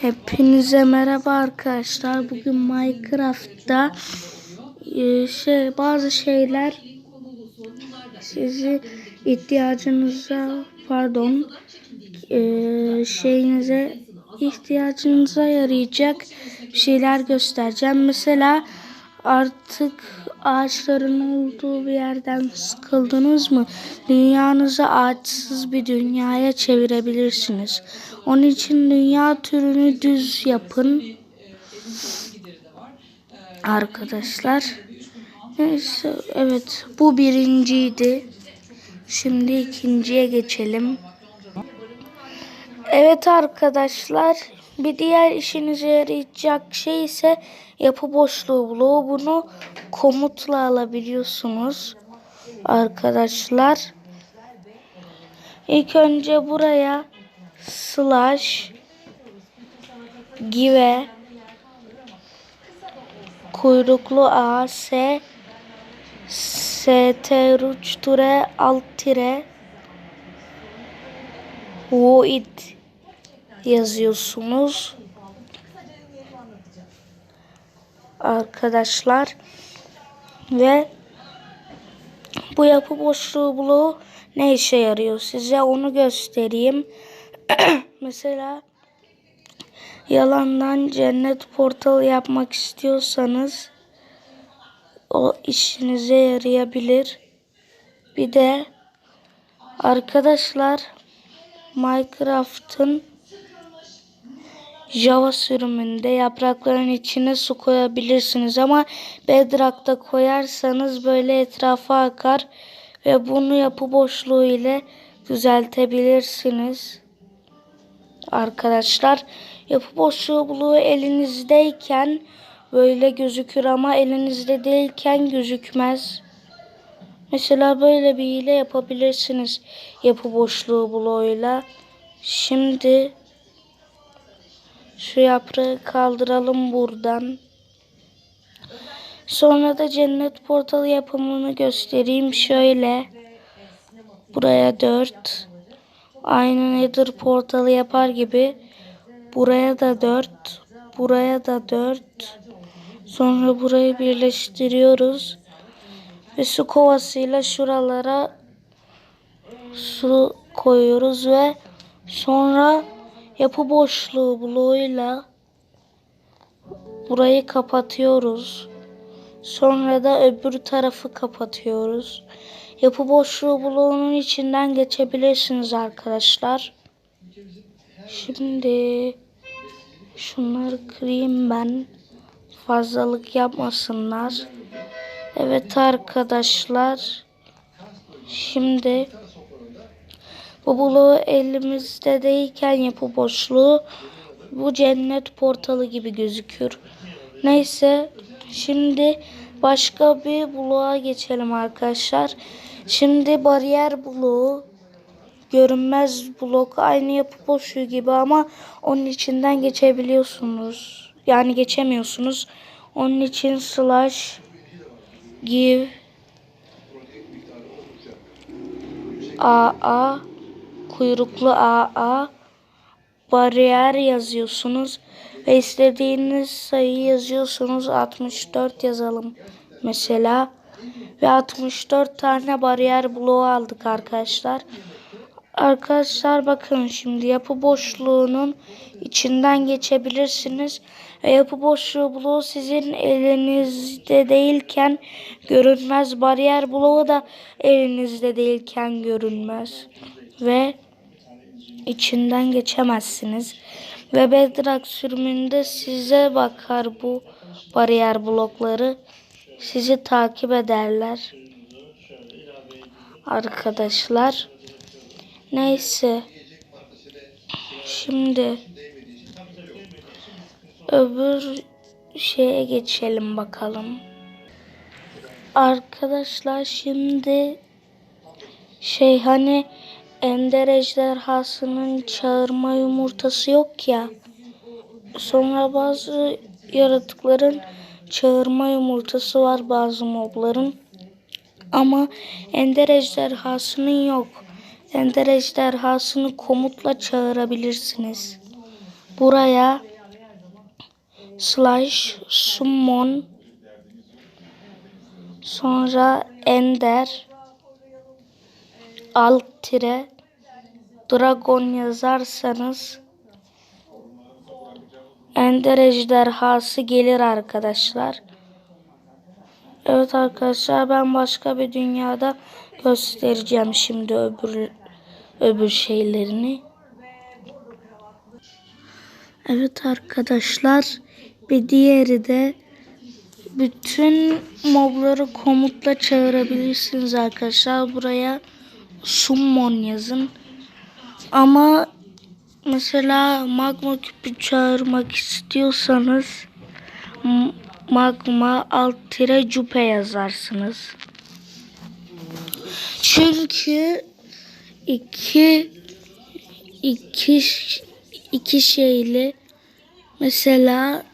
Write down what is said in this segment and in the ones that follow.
Hepinize merhaba arkadaşlar. Bugün Minecraft'ta e, şey bazı şeyler sizi ihtiyacınıza pardon e, şeyinize ihtiyacınıza yarayacak şeyler göstereceğim. Mesela artık ağaçların olduğu bir yerden sıkıldınız mı? Dünyanızı ağaçsız bir dünyaya çevirebilirsiniz. Onun için dünya türünü düz yapın. Arkadaşlar. Neyse evet bu birinciydi. Şimdi ikinciye geçelim. Evet arkadaşlar bir diğer işinize yarayacak şey ise yapı boşluğu bloğu. Bunu komutla alabiliyorsunuz arkadaşlar. İlk önce buraya slash give kuyruklu a s st ruç ture alt tire void yazıyorsunuz. Arkadaşlar ve bu yapı boşluğu bloğu ne işe yarıyor size onu göstereyim. Mesela yalandan cennet portalı yapmak istiyorsanız o işinize yarayabilir. Bir de arkadaşlar Minecraft'ın Java sürümünde yaprakların içine su koyabilirsiniz ama Bedrock'ta koyarsanız böyle etrafa akar ve bunu yapı boşluğu ile düzeltebilirsiniz. Arkadaşlar yapı boşluğu elinizdeyken böyle gözükür ama elinizde değilken gözükmez. Mesela böyle bir hile yapabilirsiniz yapı boşluğu bloğuyla. Şimdi şu yaprağı kaldıralım buradan. Sonra da cennet portalı yapımını göstereyim. Şöyle. Buraya 4. Aynı nether portalı yapar gibi. Buraya da 4. Buraya da 4. Sonra burayı birleştiriyoruz. Ve su kovasıyla şuralara su koyuyoruz ve sonra yapı boşluğu bloğuyla burayı kapatıyoruz. Sonra da öbür tarafı kapatıyoruz. Yapı boşluğu bloğunun içinden geçebilirsiniz arkadaşlar. Şimdi şunları kırayım ben. Fazlalık yapmasınlar. Evet arkadaşlar. Şimdi bu bloğu elimizde değilken yapı boşluğu bu cennet portalı gibi gözükür. Neyse şimdi başka bir bloğa geçelim arkadaşlar. Şimdi bariyer bloğu görünmez blok aynı yapı boşluğu gibi ama onun içinden geçebiliyorsunuz. Yani geçemiyorsunuz. Onun için slash give AA kuyruklu AA bariyer yazıyorsunuz ve istediğiniz sayı yazıyorsunuz 64 yazalım mesela ve 64 tane bariyer bloğu aldık arkadaşlar. Arkadaşlar bakın şimdi yapı boşluğunun içinden geçebilirsiniz. Ve yapı boşluğu bloğu sizin elinizde değilken görünmez. Bariyer bloğu da elinizde değilken görünmez. Ve içinden geçemezsiniz. Ve Bedrock sürümünde size bakar bu bariyer blokları. Sizi takip ederler. Arkadaşlar. Neyse. Şimdi öbür şeye geçelim bakalım. Arkadaşlar şimdi şey hani Ender ejderhasının çağırma yumurtası yok ya. Sonra bazı yaratıkların çağırma yumurtası var bazı mobların. Ama Ender ejderhasının yok. Ender ejderhasını komutla çağırabilirsiniz. buraya slash summon sonra ender alt dragon yazarsanız ender ejderhası gelir arkadaşlar. Evet arkadaşlar ben başka bir dünyada göstereceğim şimdi öbür öbür şeylerini. Evet arkadaşlar bir diğeri de bütün mobları komutla çağırabilirsiniz arkadaşlar. Buraya summon yazın. Ama mesela magma küpü çağırmak istiyorsanız magma alt tire cupe yazarsınız. Çünkü iki iki iki şeyli mesela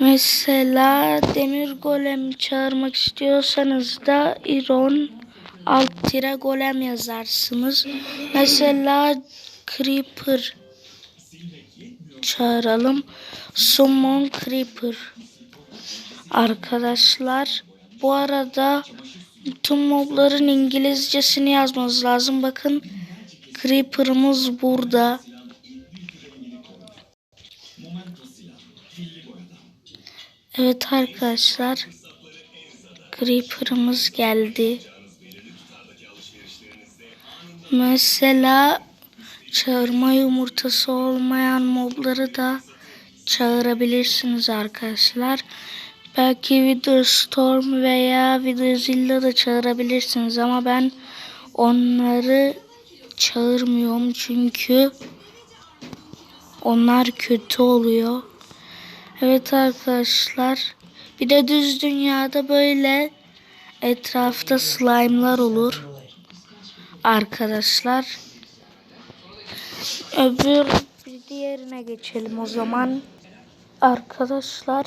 mesela demir golem çağırmak istiyorsanız da iron alt tire golem yazarsınız. Mesela creeper çağıralım. Summon creeper. Arkadaşlar bu arada bütün mobların İngilizcesini yazmanız lazım. Bakın creeper'ımız burada. Evet arkadaşlar. Creeper'ımız geldi. Mesela çağırma yumurtası olmayan mobları da çağırabilirsiniz arkadaşlar. Belki Wither Storm veya Witherzilla da çağırabilirsiniz ama ben onları çağırmıyorum çünkü onlar kötü oluyor. Evet arkadaşlar. Bir de düz dünyada böyle etrafta slime'lar olur. Arkadaşlar. Öbür bir diğerine geçelim o zaman. Arkadaşlar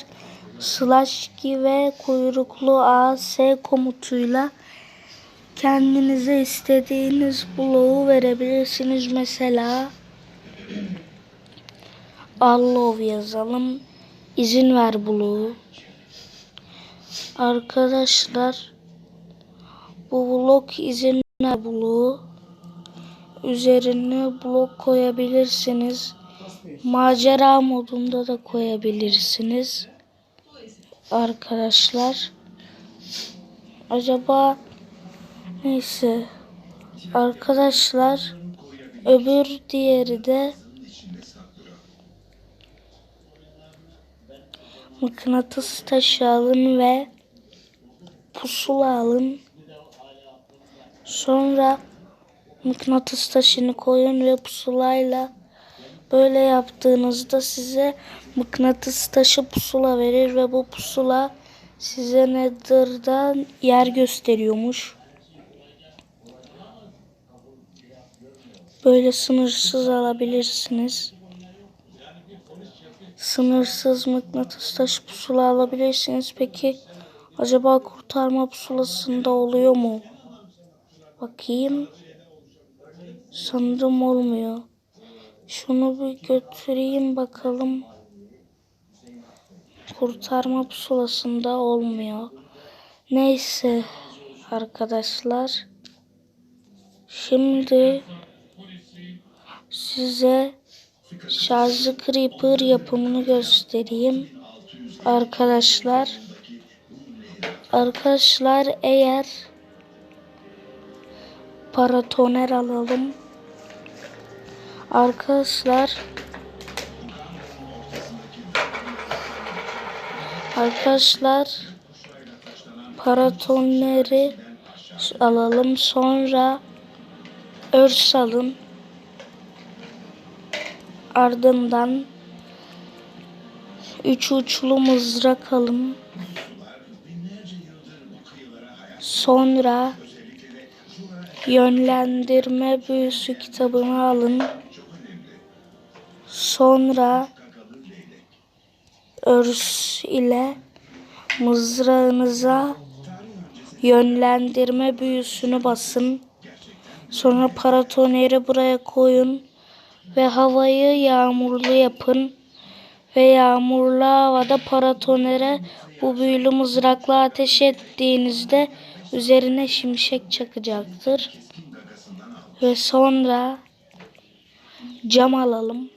slash ve kuyruklu AS komutuyla kendinize istediğiniz bloğu verebilirsiniz. Mesela allow yazalım. İzin ver bloğu. Arkadaşlar bu blok izin ver bloğu. Üzerine blok koyabilirsiniz. Macera modunda da koyabilirsiniz. Arkadaşlar. Acaba neyse. Arkadaşlar öbür diğeri de mıknatıs taşı alın ve pusula alın. Sonra mıknatıs taşını koyun ve pusulayla böyle yaptığınızda size mıknatıs taşı pusula verir ve bu pusula size Nether'dan yer gösteriyormuş. Böyle sınırsız alabilirsiniz. Sınırsız mıknatıs taşı pusula alabilirsiniz. Peki acaba kurtarma pusulasında oluyor mu? Bakayım. Sanırım olmuyor. Şunu bir götüreyim bakalım. Kurtarma pusulasında olmuyor. Neyse arkadaşlar. Şimdi size şarjlı creeper yapımını göstereyim. Arkadaşlar. Arkadaşlar eğer paratoner alalım. Arkadaşlar Arkadaşlar paratoneri alalım sonra örs alın ardından üç uçlu mızrak alın sonra yönlendirme büyüsü kitabını alın sonra örs ile mızrağınıza yönlendirme büyüsünü basın. Sonra paratoneri buraya koyun. Ve havayı yağmurlu yapın ve yağmurlu havada paratonere bu büyülü mızrakla ateş ettiğinizde üzerine şimşek çakacaktır. Ve sonra cam alalım.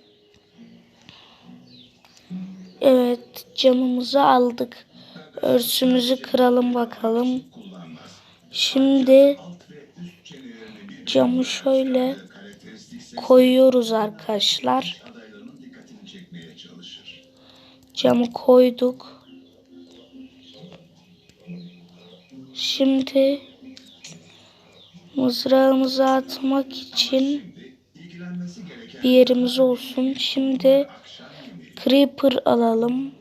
Evet camımızı aldık. Örsümüzü kıralım bakalım. Şimdi camı şöyle koyuyoruz arkadaşlar. Camı koyduk. Şimdi mızrağımızı atmak için bir yerimiz olsun. Şimdi creeper alalım.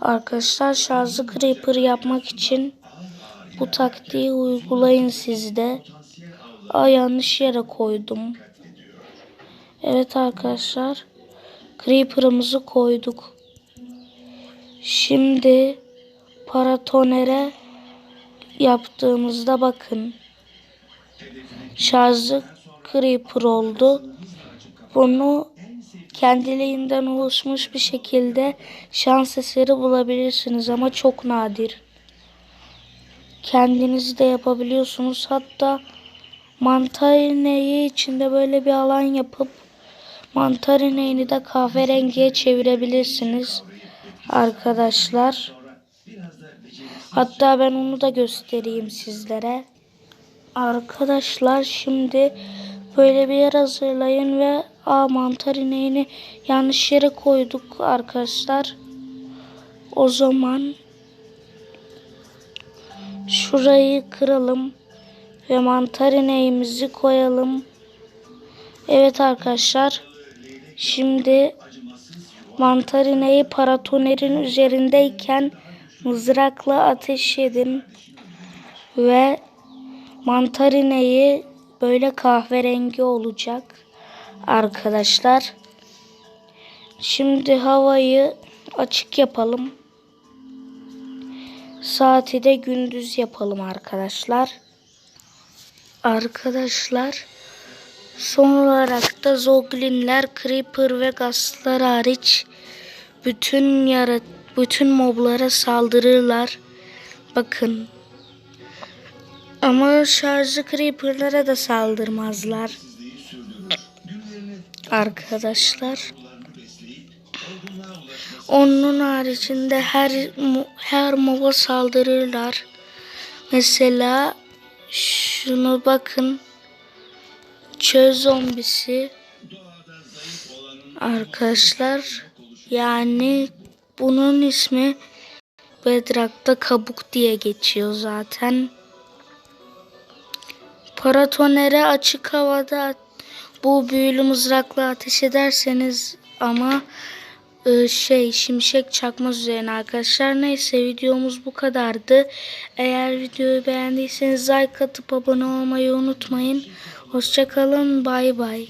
Arkadaşlar şarjlı creeper yapmak için bu taktiği uygulayın siz de. Aa yanlış yere koydum. Evet arkadaşlar. Creeper'ımızı koyduk. Şimdi paratonere yaptığımızda bakın. Şarjlı creeper oldu. Bunu kendiliğinden oluşmuş bir şekilde şans eseri bulabilirsiniz ama çok nadir. Kendiniz de yapabiliyorsunuz. Hatta mantar ineği içinde böyle bir alan yapıp mantar ineğini de kahverengiye çevirebilirsiniz arkadaşlar. Hatta ben onu da göstereyim sizlere. Arkadaşlar şimdi böyle bir yer hazırlayın ve a mantar ineğini yanlış yere koyduk arkadaşlar. O zaman şurayı kıralım ve mantar ineğimizi koyalım. Evet arkadaşlar. Şimdi mantar ineği paratonerin üzerindeyken mızrakla ateş edin ve mantar ineği böyle kahverengi olacak arkadaşlar. Şimdi havayı açık yapalım. Saati de gündüz yapalım arkadaşlar. Arkadaşlar son olarak da zoglinler, creeper ve gazlar hariç bütün yarat bütün moblara saldırırlar. Bakın. Ama şarjlı creeper'lara da saldırmazlar. Arkadaşlar. Onun haricinde her her moba saldırırlar. Mesela şunu bakın. Çöl zombisi. Arkadaşlar yani bunun ismi Bedrock'ta kabuk diye geçiyor zaten. Paratonere açık havada bu büyülü mızrakla ateş ederseniz ama e, şey şimşek çakmaz üzerine arkadaşlar. Neyse videomuz bu kadardı. Eğer videoyu beğendiyseniz like atıp abone olmayı unutmayın. Hoşçakalın. Bay bay.